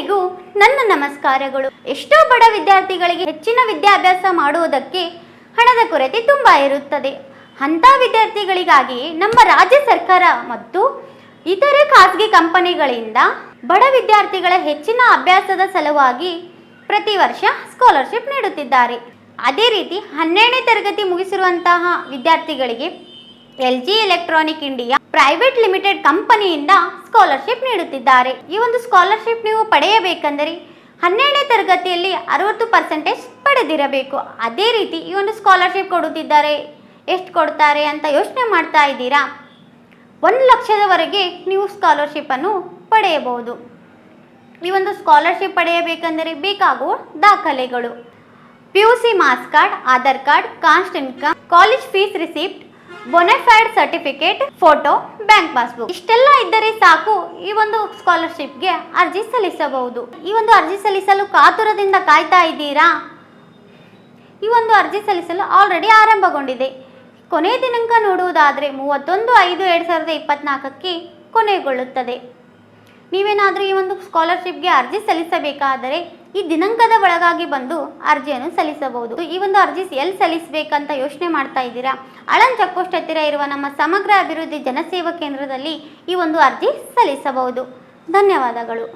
ಎಲ್ಲರಿಗೂ ನನ್ನ ನಮಸ್ಕಾರಗಳು. ಎಷ್ಟೋ ಬಡ ವಿದ್ಯಾರ್ಥಿಗಳಿಗೆ ಹೆಚ್ಚಿನ ವಿದ್ಯಾಭ್ಯಾಸ ಮಾಡುವುದಕ್ಕೆ ಹಣದ ಕೊರತೆ ತುಂಬ ಇರುತ್ತದೆ. ಅಂಥ ವಿದ್ಯಾರ್ಥಿಗಳಿಗಾಗಿ ನಮ್ಮ ರಾಜ್ಯ ಸರ್ಕಾರ ಮತ್ತು ಇತರೆ ಖಾಸಗಿ ಕಂಪನಿಗಳಿಂದ ಬಡ ವಿದ್ಯಾರ್ಥಿಗಳ ಹೆಚ್ಚಿನ ಅಭ್ಯಾಸದ ಸಲುವಾಗಿ ಪ್ರತಿ ವರ್ಷ ಸ್ಕಾಲರ್ಶಿಪ್ ನೀಡುತ್ತಿದ್ದಾರೆ. ಅದೇ ರೀತಿ ಹನ್ನೆರಡನೇ ತರಗತಿ ಮುಗಿಸಿರುವಂತಹ ವಿದ್ಯಾರ್ಥಿಗಳಿಗೆ L G electronic India private limited ಕಂಪನಿಯಿಂದ ಸ್ಕಾಲರ್ಶಿಪ್ ನೀಡುತ್ತಿದ್ದಾರೆ. ಈ ಒಂದು ಸ್ಕಾಲರ್ಶಿಪ್ ನೀವು ಪಡೆಯಬೇಕೆಂದರೆ ಹನ್ನೆರಡನೇ ತರಗತಿಯಲ್ಲಿ ಅರವತ್ತು ಪರ್ಸೆಂಟೇಜ್ ಪಡೆದಿರಬೇಕು. ಅದೇ ರೀತಿ ಈ ಒಂದು ಸ್ಕಾಲರ್ಶಿಪ್ ಕೊಡುತ್ತಿದ್ದಾರೆ. ಎಷ್ಟು ಕೊಡ್ತಾರೆ ಅಂತ ಯೋಚನೆ ಮಾಡ್ತಾ ಇದ್ದೀರಾ? ಒಂದು ಲಕ್ಷದವರೆಗೆ ನೀವು ಸ್ಕಾಲರ್ಶಿಪ್ಪನ್ನು ಪಡೆಯಬಹುದು. ಈ ಒಂದು ಸ್ಕಾಲರ್ಶಿಪ್ ಪಡೆಯಬೇಕೆಂದರೆ ಬೇಕಾಗುವ ದಾಖಲೆಗಳು. P U C marks card, Aadhaar card caste income college fees receipt bonafide certificate photo bank passbook ಇಷ್ಟೆಲ್ಲ ಇದ್ದರೆ ಸಾಕು, ಈ ಒಂದು ಸ್ಕಾಲರ್ಶಿಪ್ಗೆ ಅರ್ಜಿ ಸಲ್ಲಿಸಬಹುದು. ಈ ಒಂದು ಅರ್ಜಿ ಸಲ್ಲಿಸಲು ಕಾತುರದಿಂದ ಕಾಯ್ತಾ ಇದ್ದೀರಾ? ಈ ಒಂದು ಅರ್ಜಿ ಸಲ್ಲಿಸಲು ಆಲ್ರೆಡಿ ಆರಂಭಗೊಂಡಿದೆ. ಕೊನೆಯ ದಿನಾಂಕ ನೋಡುವುದಾದರೆ ಮೂವತ್ತೊಂದು ಐದು ಎರಡು ಸಾವಿರದ ಇಪ್ಪತ್ನಾಲ್ಕಕ್ಕೆ ಕೊನೆಗೊಳ್ಳುತ್ತದೆ. ನೀವೇನಾದರೂ ಈ ಒಂದು ಸ್ಕಾಲರ್ಶಿಪ್ಗೆ ಅರ್ಜಿ ಸಲ್ಲಿಸಬೇಕಾದರೆ ಈ ದಿನಾಂಕದ ಒಳಗಾಗಿ ಬಂದು ಅರ್ಜಿಯನ್ನು ಸಲ್ಲಿಸಬಹುದು. ಈ ಒಂದು ಅರ್ಜಿ ಎಲ್ಲಿ ಸಲ್ಲಿಸಬೇಕಂತ ಯೋಚನೆ ಮಾಡ್ತಾ ಇದ್ದೀರಾ? ಅಳನ್ ಚೆಕ್ಪೋಸ್ಟ್ ಹತ್ತಿರ ಇರುವ ನಮ್ಮ ಸಮಗ್ರ ಅಭಿವೃದ್ಧಿ ಜನಸೇವಾ ಕೇಂದ್ರದಲ್ಲಿ ಈ ಒಂದು ಅರ್ಜಿ ಸಲ್ಲಿಸಬಹುದು. ಧನ್ಯವಾದಗಳು.